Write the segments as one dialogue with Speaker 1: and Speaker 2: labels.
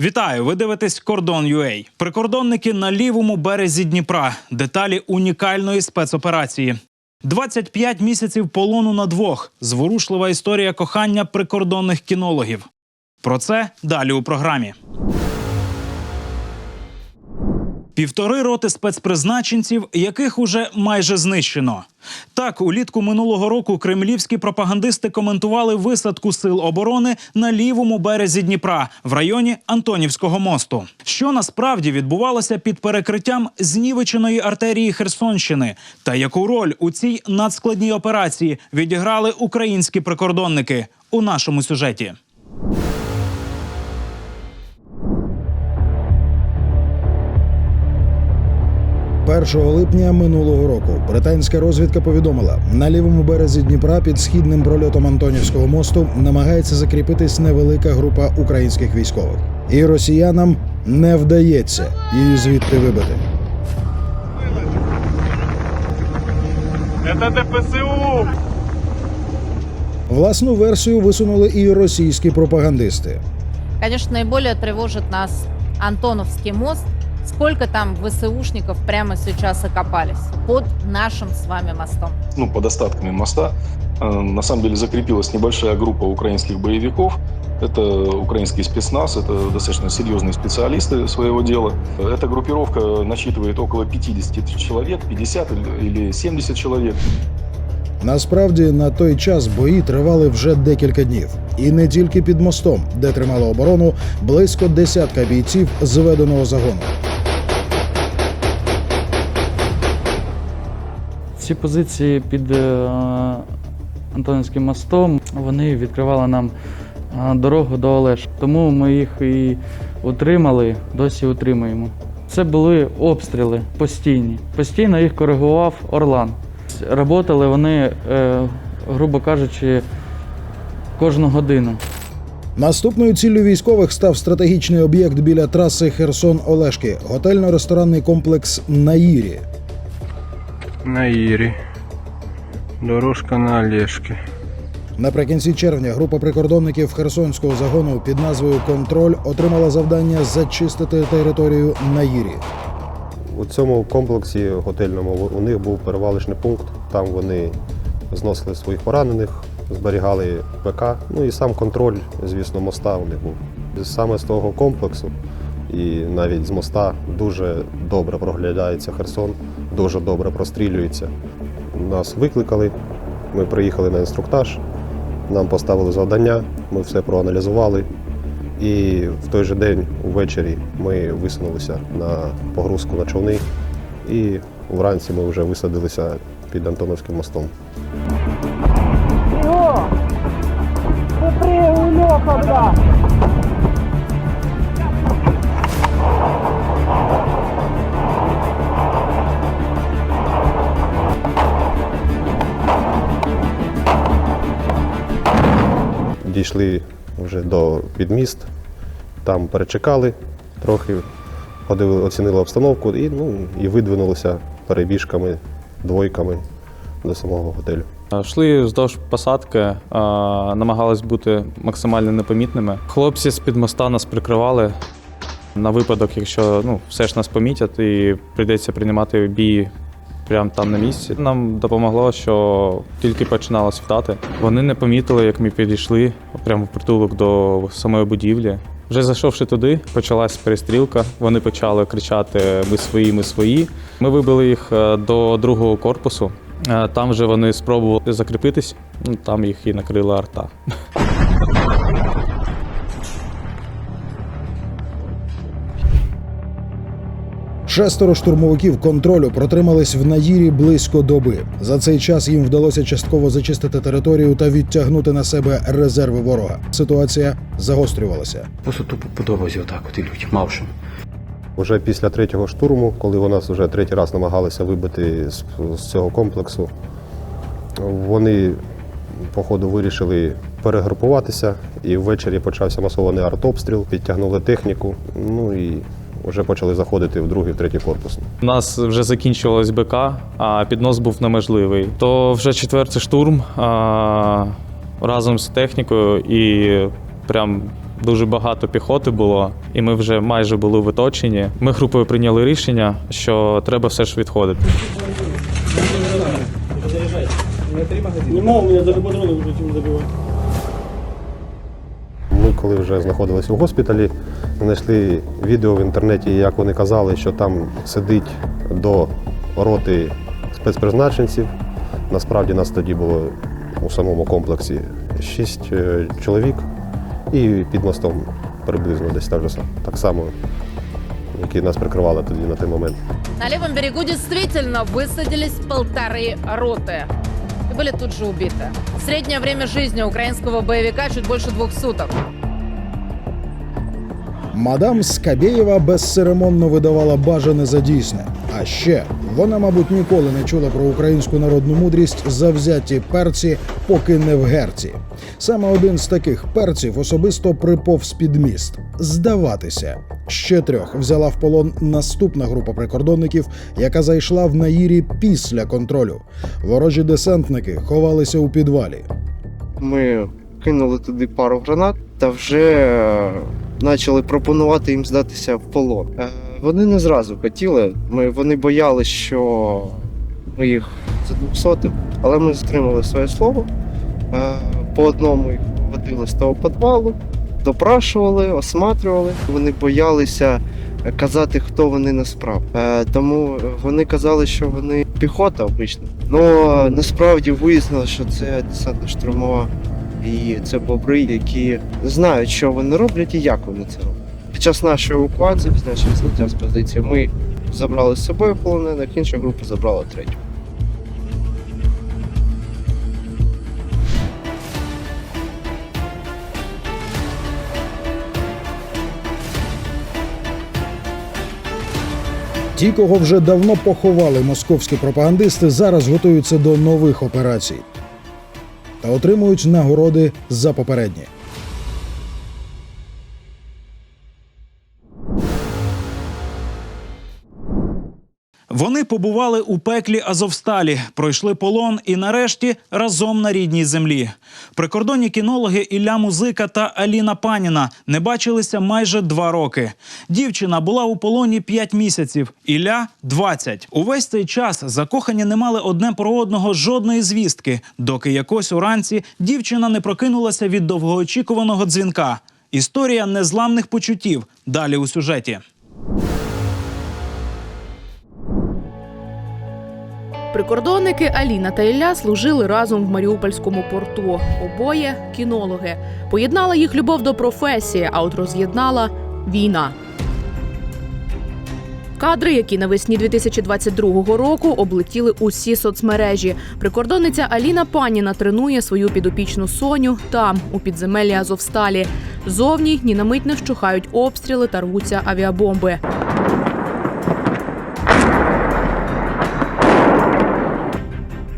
Speaker 1: Вітаю! Ви дивитесь Кордон UA. Прикордонники на лівому березі Дніпра. Деталі унікальної спецоперації. 25 місяців полону на двох. Зворушлива історія кохання прикордонних кінологів. Про це далі у програмі. Півтори роти спецпризначенців, яких уже майже знищено. Так, улітку минулого року кремлівські пропагандисти коментували висадку сил оборони на лівому березі Дніпра в районі Антонівського мосту. Що насправді відбувалося під перекриттям знівеченої артерії Херсонщини, та яку роль у цій надскладній операції відіграли українські прикордонники у нашому сюжеті.
Speaker 2: Першого липня минулого року британська розвідка повідомила, на лівому березі Дніпра під східним прольотом Антонівського мосту намагається закріпитись невелика група українських військових, і росіянам не вдається її звідти вибити.
Speaker 3: Это ДПСУ!
Speaker 2: Власну версію висунули і російські пропагандисти.
Speaker 4: Конечно, наиболее тревожит нас Антоновский мост. Сколько там ВСУшников прямо сейчас окопались под нашим с вами мостом?
Speaker 5: ну, под остатками моста, э, на самом деле закрепилась небольшая группа украинских боевиков. Это украинский спецназ, это достаточно серьезные специалисты своего дела. Эта группировка насчитывает около 50 человек, 50 или- или 70 человек.
Speaker 2: Насправді на той час бої тривали вже декілька днів, і не тільки під мостом, де тримало оборону близько десятка бійців зведеного загону.
Speaker 6: Ці позиції під е, Антонівським мостом вони відкривали нам е, дорогу до Олеш. Тому ми їх і утримали, досі утримуємо. Це були обстріли постійні. Постійно їх коригував Орлан. Работали вони, е, грубо кажучи, кожну годину.
Speaker 2: Наступною ціллю військових став стратегічний об'єкт біля траси Херсон-Олешки, готельно-ресторанний комплекс Наїрі.
Speaker 3: На Ирі. Дорожка на Олешки.
Speaker 2: Наприкінці червня група прикордонників Херсонського загону під назвою Контроль отримала завдання зачистити територію Наїрі.
Speaker 7: У цьому комплексі готельному у них був перевалочний пункт. Там вони зносили своїх поранених, зберігали ПК. Ну і сам контроль, звісно, моста у них був. Саме з того комплексу і навіть з моста дуже добре проглядається Херсон, дуже добре прострілюється. Нас викликали, ми приїхали на інструктаж, нам поставили завдання, ми все проаналізували. І в той же день увечері ми висунулися на погрузку на човни, і вранці ми вже висадилися під Антоновським мостом. Дійшли вже до підміст, там перечекали трохи, подивили, оцінили обстановку і, ну, і видвинулися перебіжками, двойками до самого готелю.
Speaker 8: Йшли вздовж посадки, намагались бути максимально непомітними. Хлопці з-під моста нас прикривали на випадок, якщо ну, все ж нас помітять і прийдеться приймати бій прямо там на місці. Нам допомогло, що тільки починало світати. Вони не помітили, як ми підійшли прямо в притулок до самої будівлі. Вже зайшовши туди, почалась перестрілка. Вони почали кричати Ми свої, ми свої. Ми вибили їх е, до другого корпусу. Е, Там вже вони спробували закріпитись, там їх і накрила арта.
Speaker 2: Шестеро штурмовиків контролю протримались в Наїрі близько доби. За цей час їм вдалося частково зачистити територію та відтягнути на себе резерви ворога. Ситуація загострювалася.
Speaker 9: Просто тупо по дорозі отак от ідуть, мавшим.
Speaker 7: Уже після третього штурму, коли вони нас вже третій раз намагалися вибити з, з цього комплексу, вони, походу, вирішили перегрупуватися, і ввечері почався масований артобстріл, підтягнули техніку, ну і вже почали заходити в другий, в третій корпус.
Speaker 8: У нас вже закінчувалось БК, а піднос був неможливий. То вже четвертий штурм а, разом з технікою і прям дуже багато піхоти було, і ми вже майже були в оточенні. Ми групою прийняли рішення, що треба все ж відходити.
Speaker 7: Ми, коли вже знаходилися в госпіталі, знайшли відео в інтернеті, як вони казали, що там сидить до роти спецпризначенців. Насправді нас тоді було у самому комплексі шість е, чоловік і під мостом приблизно десь так, же сам- так само, які нас прикривали тоді на той момент.
Speaker 4: На левом берегу действительно высадились полторы роты. И были тут же убиты. Среднее время жизни украинского боевика чуть больше двух суток.
Speaker 2: Мадам Скабєєва безцеремонно видавала бажане за дійсне. А ще вона, мабуть, ніколи не чула про українську народну мудрість завзяті перці, поки не в герці. Саме один з таких перців особисто приповз під міст здаватися. Ще трьох взяла в полон наступна група прикордонників, яка зайшла в Наїрі після контролю. Ворожі десантники ховалися у підвалі.
Speaker 10: Ми кинули туди пару гранат та вже е, почали пропонувати їм здатися в полон. Е, Вони не зразу хотіли. Ми, вони боялися, що ми їх задвусотимо, але ми затримали своє слово. Е, По одному їх виводили з того підвалу, допрашували, осматрювали. Вони боялися казати, хто вони насправді. Е, Тому вони казали, що вони піхота обична. Ну насправді вияснилося, що це десантна штурмова і це бобри, які знають, що вони роблять і як вони це роблять. Під час нашої евакуації, під нашої зняття з позиції, ми забрали з собою полонених, інша група забрала третю.
Speaker 2: Ті, кого вже давно поховали московські пропагандисти, зараз готуються до нових операцій та отримують нагороди за попередні.
Speaker 1: Вони побували у пеклі Азовсталі, пройшли полон і нарешті разом на рідній землі. Прикордонні кінологи Ілля Музика та Аліна Паніна не бачилися майже два роки. Дівчина була у полоні п'ять місяців, Ілля 20. Увесь цей час закохані не мали одне про одного жодної звістки, доки якось уранці дівчина не прокинулася від довгоочікуваного дзвінка. Історія незламних почуттів. Далі у сюжеті.
Speaker 11: Прикордонники Аліна та Ілля служили разом в Маріупольському порту. Обоє кінологи. Поєднала їх любов до професії, а от роз'єднала війна. Кадри, які навесні 2022 року облетіли усі соцмережі. Прикордонниця Аліна Паніна тренує свою підопічну Соню там, у підземеллі Азовсталі. Зовні ні на мить не вщухають обстріли та рвуться авіабомби.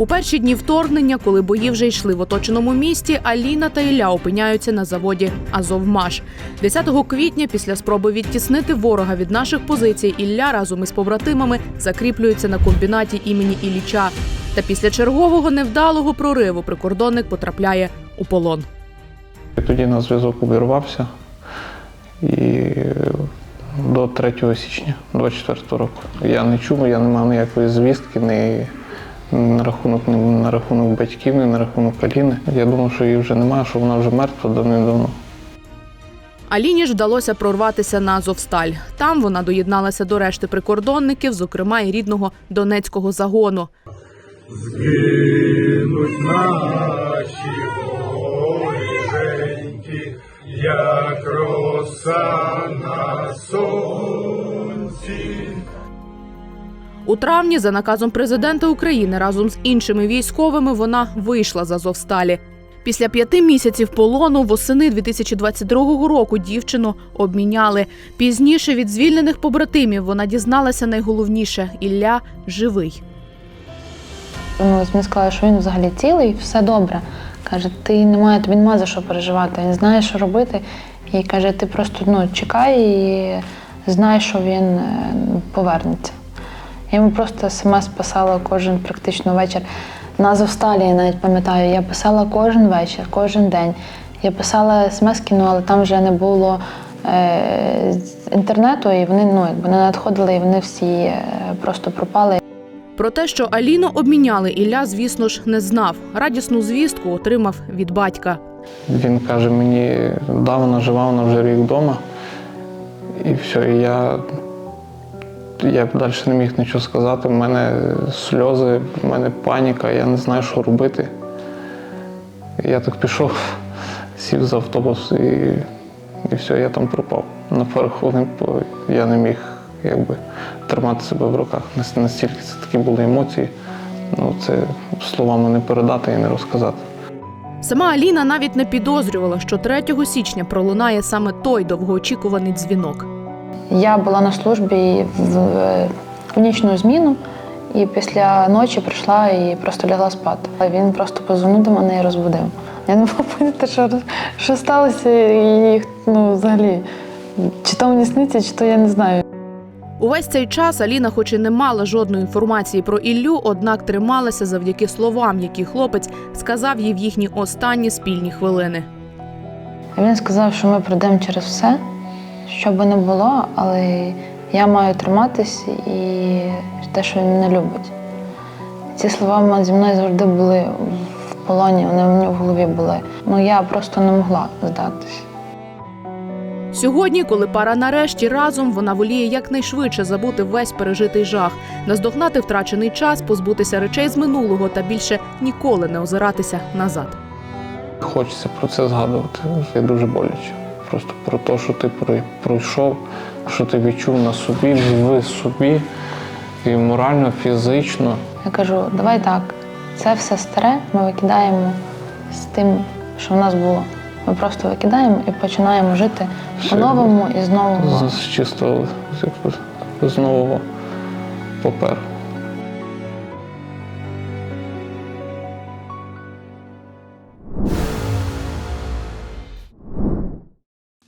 Speaker 11: У перші дні вторгнення, коли бої вже йшли в оточеному місті, Аліна та Ілля опиняються на заводі Азовмаш. 10 квітня, після спроби відтіснити ворога від наших позицій, Ілля разом із побратимами закріплюється на комбінаті імені Ілліча. Та після чергового невдалого прориву прикордонник потрапляє у полон.
Speaker 12: Тоді на зв'язок увірвався і до 3 січня 24 року. Я не чув, я не мав ніякої звістки, ні на рахунок, на рахунок батьків, ні на рахунок Аліни. Я думав, що її вже немає, що вона вже мертва давним-давно.
Speaker 11: Аліні ж вдалося прорватися на Азовсталь. Там вона доєдналася до решти прикордонників, зокрема і рідного Донецького загону. У травні, за наказом президента України, разом з іншими військовими вона вийшла з Азовсталі. Після п'яти місяців полону восени 2022 року дівчину обміняли. Пізніше від звільнених побратимів вона дізналася найголовніше Ілля живий.
Speaker 13: Він сказав, що він взагалі цілий, все добре. Каже, ти немає, тобі немає за що переживати, він знає, що робити. І каже, ти просто ну, чекай і знай, що він е, повернеться. Я йому просто смс писала кожен практично вечір. На Азовсталі, я навіть пам'ятаю, я писала кожен вечір, кожен день. Я писала смс-ки, ну, але там вже не було е, інтернету, і вони ну, якби не надходили, і вони всі е, просто пропали.
Speaker 11: Про те, що Аліну обміняли, Ілля, звісно ж, не знав. Радісну звістку отримав від батька.
Speaker 12: Він каже мені, да, вона жива, вона вже рік вдома. І все, і я, я далі не міг нічого сказати. У мене сльози, в мене паніка, я не знаю, що робити. Я так пішов, сів за автобус і, і все, я там пропав. На пару хвилин я не міг якби, тримати себе в руках. Настільки це такі були емоції. Ну, це словами не передати і не розказати.
Speaker 11: Сама Аліна навіть не підозрювала, що 3 січня пролунає саме той довгоочікуваний дзвінок.
Speaker 13: Я була на службі в, в нічну зміну, і після ночі прийшла і просто лягла спати. Він просто позвонив до мене і розбудив. Я не могла поняти, що, що сталося, і ну, взагалі, чи то мені сниться, чи то я не знаю.
Speaker 11: Увесь цей час Аліна, хоч і не мала жодної інформації про Іллю, однак трималася завдяки словам, які хлопець сказав їй в їхні останні спільні хвилини.
Speaker 13: Він сказав, що ми пройдемо через все, що би не було, але я маю триматись і те, що він мене любить. Ці слова зі мною завжди були в полоні, вони в мене в голові були. Ну я просто не могла здатись.
Speaker 11: Сьогодні, коли пара нарешті разом, вона воліє якнайшвидше забути весь пережитий жах, наздогнати втрачений час, позбутися речей з минулого та більше ніколи не озиратися назад.
Speaker 12: Хочеться про це згадувати. Це дуже боляче. Просто про те, що ти пройшов, що ти відчув на собі, в собі, і морально, фізично.
Speaker 13: Я кажу, давай так, це все старе ми викидаємо з тим, що в нас було. Ми просто викидаємо і починаємо жити по-новому і знову.
Speaker 12: З, з чистого з нового паперу.